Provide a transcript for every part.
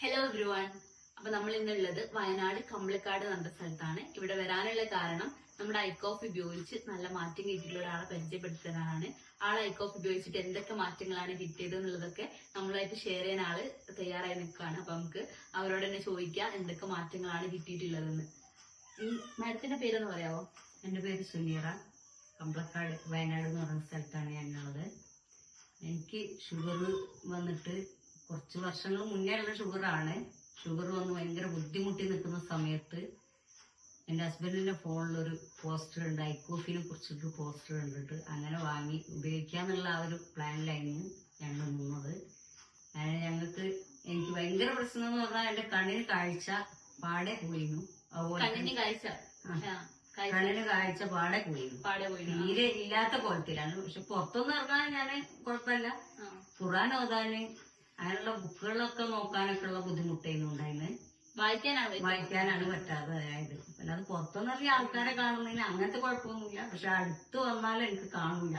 Hello everyone അപ്പൊ നമ്മൾ ഇന്നുള്ളത് വയനാട് കമ്പിളിക്കാട് എന്ന സ്ഥലത്താണ്. ഇവിടെ വരാനുള്ള കാരണം നമ്മുടെ ഐക്കോഫ് ഉപയോഗിച്ച് നല്ല മാറ്റം കിട്ടിയിട്ടുള്ള ഒരാളെ പരിചയപ്പെടുത്തുന്നതാണ്. ആൾ ഐക്കോഫ് ഉപയോഗിച്ചിട്ട് എന്തൊക്കെ മാറ്റങ്ങളാണ് കിട്ടിയത് എന്നുള്ളതൊക്കെ നമ്മളായിട്ട് ഷെയർ ചെയ്യാൻ ആൾ തയ്യാറായി നിൽക്കുകയാണ്. അപ്പൊ നമുക്ക് അവരോട് തന്നെ ചോദിക്കാം എന്തൊക്കെ മാറ്റങ്ങളാണ് കിട്ടിയിട്ടുള്ളതെന്ന്. മാഡത്തിന്റെ പേരൊന്ന് പറയാമോ എന്റെ പേര് സുനീറ. കമ്പളക്കാട് വയനാട് എന്ന് പറയുന്ന സ്ഥലത്താണ് ഞാനുള്ളത് എനിക്ക് ഷുഗർ വന്നിട്ട് കുറച്ച് വർഷങ്ങൾ മുന്നേ ഉള്ള ഷുഗറാണ്. ഷുഗർ വന്ന് ഭയങ്കര ബുദ്ധിമുട്ടി നിൽക്കുന്ന സമയത്ത് എന്റെ ഹസ്ബൻഡിന്റെ ഫോണിലൊരു പോസ്റ്റർ ഉണ്ട് ഐക്കോഫിനെ കുറിച്ചിട്ട് പോസ്റ്റർ കണ്ടിട്ട് അങ്ങനെ വാങ്ങി ഉപയോഗിക്കാന്നുള്ള ആ ഒരു പ്ലാനിലായിരുന്നു ഞങ്ങൾ നിന്നത്. അങ്ങനെ ഞങ്ങൾക്ക് എനിക്ക് ഭയങ്കര പ്രശ്നം എന്ന് പറഞ്ഞാൽ എന്റെ കണ്ണിന് കാഴ്ച പാടെ പോയിരുന്നു. അതുപോലെ കണ്ണിന് കാഴ്ച. കണ്ണിന് കാഴ്ച പാടെ പോയി തീരെ ഇല്ലാത്ത കോലത്തിലാണ് പക്ഷെ പുറത്തൊന്നും ഇറങ്ങാൻ ഞാൻ കുഴപ്പമില്ല. ഖുറാൻ ഓതാന് അങ്ങനെയുള്ള ബുക്കുകളൊക്കെ നോക്കാനൊക്കെ ഉള്ള ബുദ്ധിമുട്ടായിരുന്നു ഉണ്ടായിരുന്നു വായിക്കാനാണ്. വായിക്കാനാണ് പറ്റാതെ അതായത്. അല്ലാതെ പുറത്തൊന്നും ഇറങ്ങി ആൾക്കാരെ കാണുന്നതിന് അങ്ങനത്തെ കുഴപ്പമൊന്നുമില്ല. പക്ഷെ അടുത്ത് വന്നാൽ എനിക്ക് കാണൂല.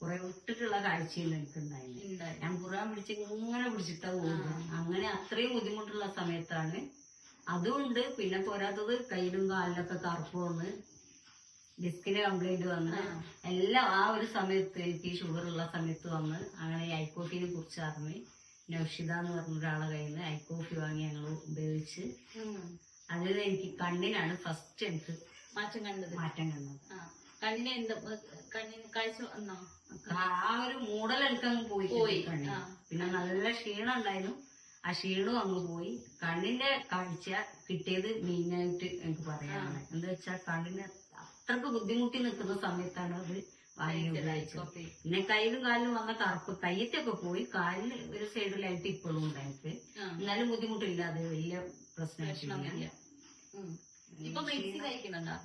കുറെ വിട്ടിട്ടുള്ള കാഴ്ചയിൽ എനിക്ക് ഉണ്ടായിരുന്നു ഞാൻ ഖുർആൻ പിടിച്ച് ഇങ്ങനെ പിടിച്ചിട്ടാ പോകുന്നത്. അങ്ങനെ അത്രയും ബുദ്ധിമുട്ടുള്ള സമയത്താണ്. അതുകൊണ്ട് പിന്നെ പോരാത്തത് കയ്യിലും കാലിലൊക്കെ കറുപ്പ് വന്ന് ഡിസ്കിന് കംപ്ലൈന്റ് വന്ന് എല്ലാം ആ ഒരു സമയത്ത് എനിക്ക് ഷുഗർ ഉള്ള സമയത്ത് വന്ന് അങ്ങനെ ഈ ഐക്കോഫിനെ കുറിച്ച് അറിഞ്ഞ് നൗഷിത എന്ന് പറഞ്ഞ ഒരാളെ കയ്യിൽ നിന്ന് ഐക്കോഫി വാങ്ങി ഞങ്ങൾ ഉപയോഗിച്ച്. അതിൽ എനിക്ക് കണ്ണിനാണ് ഫസ്റ്റ് എനിക്ക് മാറ്റം കണ്ടത്. മാറ്റം കണ്ടത്. കണ്ണിന് എന്താ കണ്ണിന് കാഴ്ച വന്നോ? ആ ഒരു മൂടൽ എനിക്കങ്ങ് പോയി. പോയി. പിന്നെ നല്ല ക്ഷീണം ഉണ്ടായിരുന്നു. ആ ക്ഷീണവും അങ്ങ് പോയി. കണ്ണിന്റെ കാഴ്ച കിട്ടിയത് മെയിനായിട്ട് എനിക്ക് പറയാനാണ് എന്താ വെച്ചാൽ കണ്ണിന് അത്രയ്ക്ക് ബുദ്ധിമുട്ടി നിൽക്കുന്ന സമയത്താണ് അത് ഉപയോഗിച്ചത്. പിന്നെ കയ്യിലും കാലിലും വന്ന കറുപ്പ് കയ്യത്തൊക്കെ പോയി കാലിന് ഒരു സൈഡിലായിട്ട് ഇപ്പോഴും ഉണ്ട് എനിക്ക്. എന്നാലും ബുദ്ധിമുട്ടില്ല അത് വലിയ പ്രശ്നമായിട്ടില്ല.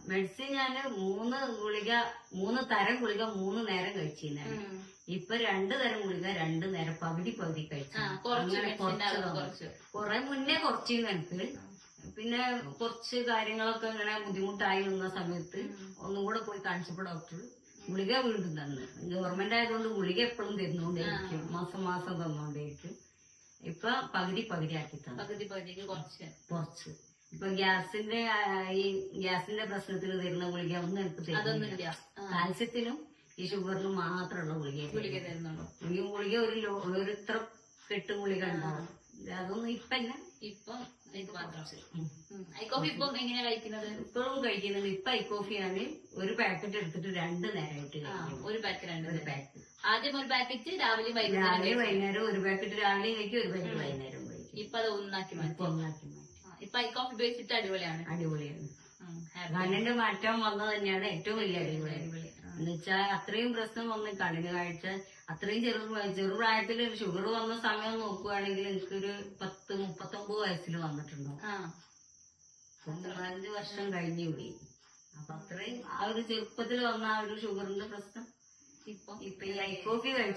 മെഡിസിൻ ഞാൻ ഞാൻ മൂന്ന് ഗുളിക മൂന്ന് തരം ഗുളിക മൂന്ന് നേരം കഴിച്ചിരുന്നു. ഇപ്പൊ രണ്ട് തരം ഗുളിക രണ്ട് നേരം പകുതി പകുതി കഴിച്ചു. കുറച്ച് കുറച്ച്. കുറെ മുന്നേ കുറച്ചിരുന്നു എനിക്ക്. പിന്നെ കുറച്ച് കാര്യങ്ങളൊക്കെ ഇങ്ങനെ ബുദ്ധിമുട്ടായി നിന്ന സമയത്ത് ഒന്നും കൂടെ പോയി കാണിച്ചപ്പോ ഡോക്ടർ ഗുളിക വീണ്ടും തന്നു. ഗവൺമെന്റ് ആയതുകൊണ്ട് ഗുളിക എപ്പോഴും തരുന്നോണ്ടിരിക്കും മാസം മാസം തന്നോണ്ടിരിക്കും ഇപ്പൊ പകുതി പകുതി ആക്കി തന്നു. പകുതി പകുതിക്ക് കുറച്ച്. കുറച്ച്. ഇപ്പൊ ഗ്യാസിന്റെ ഈ ഗ്യാസിന്റെ പ്രശ്നത്തിന് തരുന്ന ഗുളിക ഒന്നും എനിക്ക് തരുന്നില്ല. കാൽസ്യത്തിനും ഈ ഷുഗറിനും മാത്രമുള്ള ഗുളിക ഗുളിക തരുന്നുള്ളൂ. ഈ ഗുളിക ഒരു ലോ ഒരു ഇത്ര കെട്ട് ഗുളിക ഉണ്ടാവും. അതൊന്നും ഇപ്പൊ ഇപ്പൊ ഇത് മാത്രം. ഉം. ഐ കോഫി ഇപ്പൊ എങ്ങനെയാ കഴിക്കുന്നത്? ഇപ്പോഴും കഴിക്കുന്നത് ഇപ്പൊ ഐ ആണ്. ഒരു പാക്കറ്റ് എടുത്തിട്ട് രണ്ട് നേരമായിട്ട് ഒരു പാക്കറ്റ് രണ്ട് ഒരു പാക്കറ്റ് ആദ്യം ഒരു പാക്കറ്റ് രാവിലെ രാവിലെ വൈകുന്നേരം ഒരു പാക്കറ്റ് രാവിലെ കഴിക്കും ഒരു പാക്കറ്റ് വൈകുന്നേരം കഴിക്കും. ഇപ്പൊ അത് ഒന്നാക്കി മാറ്റി. ഒന്നാക്കി മാറ്റി. ഇപ്പൊ ഐ കോഫി ഉപയോഗിച്ചിട്ട് അടിപൊളിയാണ്. അടിപൊളിയാണ്. കണ്ണിന്റെ മാറ്റം വന്നത് തന്നെയാണ് ഏറ്റവും വലിയ അടിപൊളി. എന്നുവെച്ചാൽ അത്രയും പ്രശ്നം വന്ന് കണ്ണിന് കാഴ്ച അത്രയും ചെറു ചെറുപ്രായത്തിൽ ഷുഗർ വന്ന സമയം നോക്കുകയാണെങ്കിൽ എനിക്കൊരു പത്ത് മുപ്പത്തൊമ്പത് വയസ്സിൽ വന്നിട്ടുണ്ടാവും. പതിനഞ്ച് വർഷം കഴിഞ്ഞു പോയി അപ്പൊ അത്രയും ആ ഒരു ചെറുപ്പത്തിൽ വന്ന ആ ഒരു ഷുഗറിന്റെ പ്രശ്നം ഇപ്പൊ ഇപ്പൊ ഈ ഐക്കോഫി ഐ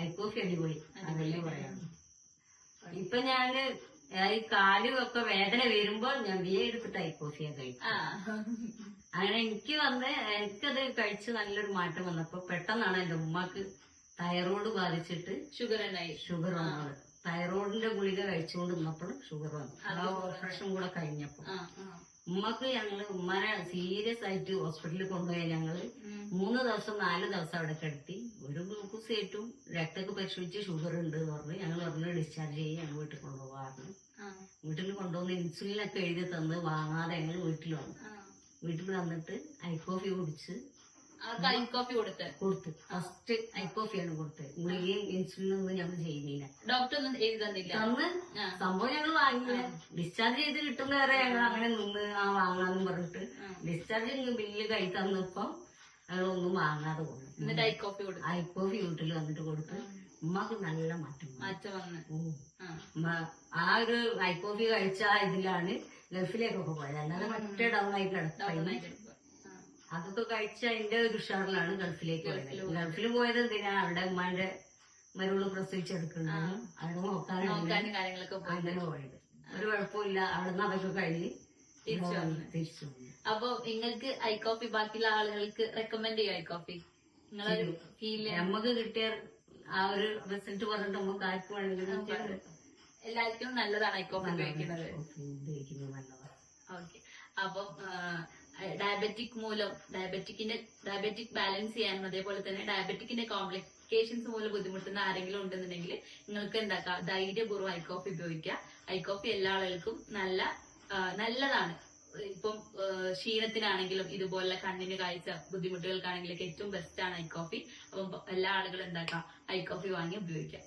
ഐക്കോഫി അടിപൊളി അതല്ലേ പറയാം. ഇപ്പൊ ഞാൻ ഈ കാലും ഒക്കെ വേദന വരുമ്പോൾ ഞാൻ ബി എടുത്തിട്ട് ഐക്കോഫിയാ കഴിക്കും ആ. അങ്ങനെ എനിക്ക് വന്ന് എനിക്കത് കഴിച്ച് നല്ലൊരു മാറ്റം വന്നപ്പോ പെട്ടെന്നാണ് എന്റെ ഉമ്മക്ക് തൈറോയ്ഡ് ബാധിച്ചിട്ട് ഷുഗർ ഉണ്ടായി. ഷുഗർ വന്നത്. തൈറോയിഡിന്റെ ഗുളിക കഴിച്ചുകൊണ്ട് നിന്നപ്പോൾ ഷുഗർ വന്നു. ആ ഓപ്പറേഷൻ കൂടെ കഴിഞ്ഞപ്പോ. ഉമ്മക്ക് ഞങ്ങൾ ഉമ്മനെ സീരിയസ് ആയിട്ട് ഹോസ്പിറ്റലിൽ കൊണ്ടുപോയി ഞങ്ങൾ. മൂന്ന് ദിവസം നാല് ദിവസം അവിടെ കിടത്തി. ഒരു ഗ്ലൂക്കോസ് ഏറ്റവും രക്തമൊക്കെ പരിശോധിച്ച് ഷുഗർ ഉണ്ട് എന്ന് പറഞ്ഞു. ഞങ്ങൾ പറഞ്ഞ് ഡിസ്ചാർജ് ചെയ്യും ഞങ്ങൾ വീട്ടിൽ കൊണ്ടുപോകാറുണ്ട്. വീട്ടിൽ കൊണ്ടുവന്ന് ഇൻസുലിനൊക്കെ എഴുതി തന്ന് വാങ്ങാതെ ഞങ്ങൾ വീട്ടിൽ വന്നു. വീട്ടിൽ വന്നിട്ട് ഐക്കോഫി കുടിച്ച് കൊടുത്ത്. കൊടുത്ത്. ഫസ്റ്റ് ഗുളികയും ഇൻസുലിനും ഒന്നും ഞങ്ങൾ ചെയ്യുന്നില്ല. ഡോക്ടർ ഒന്നും എഴുതി തന്നില്ല. തന്ന്? സംഭവം ഞങ്ങൾ വാങ്ങിയില്ല. ഡിസ്ചാർജ് ചെയ്ത് കിട്ടുന്നവരെ ഞങ്ങൾ അങ്ങനെ നിന്ന് ആ വാങ്ങാന്ന് പറഞ്ഞിട്ട്. ഡിസ്ചാർജ് ബില്ല് കൈ തന്നപ്പോ ഞങ്ങൾ ഒന്നും വാങ്ങാതെ കൊടുത്തു എന്നിട്ട് കോഫി കൊടുത്തു. ഐക്കോഫി വീട്ടിൽ വന്നിട്ട് കൊടുത്ത്. ഉമ്മക്ക് നല്ല മാറ്റം. മാറ്റം വന്ന്. ആ. ഒരു ഐക്കോഫി കഴിച്ച ഇതിലാണ് ഗൾഫിലേക്കൊക്കെ പോയത്. അല്ലാതെ മറ്റേ ഡൗൺ ആയി. അതൊക്കെ കഴിച്ച അതിന്റെ ഒരു ഉഷാറിലാണ് ഗൾഫിലേക്ക് പോയത്. ഗൾഫിൽ പോയത്. എന്തിനാ? അവിടെ ഉമ്മാന്റെ മരുൾ പ്രസവിച്ചെടുക്കുന്നത് അവിടെ നോക്കാൻ നോക്കാനും കാര്യങ്ങളൊക്കെ അങ്ങനെ പോയത്. ഒരു കുഴപ്പമില്ല അവിടുന്ന് അതൊക്കെ കഴിഞ്ഞ് തിരിച്ചു അപ്പൊ നിങ്ങൾക്ക് ഐ കോഫി ബാക്കിയുള്ള ആളുകൾക്ക് റെക്കമെൻഡ് ചെയ്യും ഐ കോഫി? നിങ്ങളൊരു ഫീൽ നമുക്ക് കിട്ടിയ ആ ഒരു റിസൾട്ട് പറഞ്ഞിട്ട് നമുക്ക് ആർക്കും വേണമെങ്കിലും എല്ലാവർക്കും നല്ലതാണ് ഐ കോഫി ഉപയോഗിക്കുന്നത്. ഉപയോഗിക്കുന്നത് ഓക്കെ. അപ്പം ഡയബറ്റിക് മൂലം ഡയബറ്റിക്കിന്റെ ഡയബറ്റിക് ബാലൻസ് ചെയ്യാനും അതേപോലെ തന്നെ ഡയബറ്റിക്കിന്റെ കോംപ്ലിക്കേഷൻസ് മൂലം ബുദ്ധിമുട്ടുന്ന ആരെങ്കിലും ഉണ്ടെന്നുണ്ടെങ്കിൽ നിങ്ങൾക്ക് എന്താക്കാം ധൈര്യപൂർവം ഐ കോഫി ഉപയോഗിക്കുക. കോഫി എല്ലാ ആളുകൾക്കും നല്ല നല്ലതാണ്. ഇപ്പം ക്ഷീണത്തിനാണെങ്കിലും ഇതുപോലെ കണ്ണിന് കാഴ്ച ബുദ്ധിമുട്ടുകൾക്കാണെങ്കിലും ഏറ്റവും ബെസ്റ്റ് ആണ് ഐ കോഫി. അപ്പം എല്ലാ ആളുകളും എന്താക്കാം ഐ കോഫി വാങ്ങി ഉപയോഗിക്കാം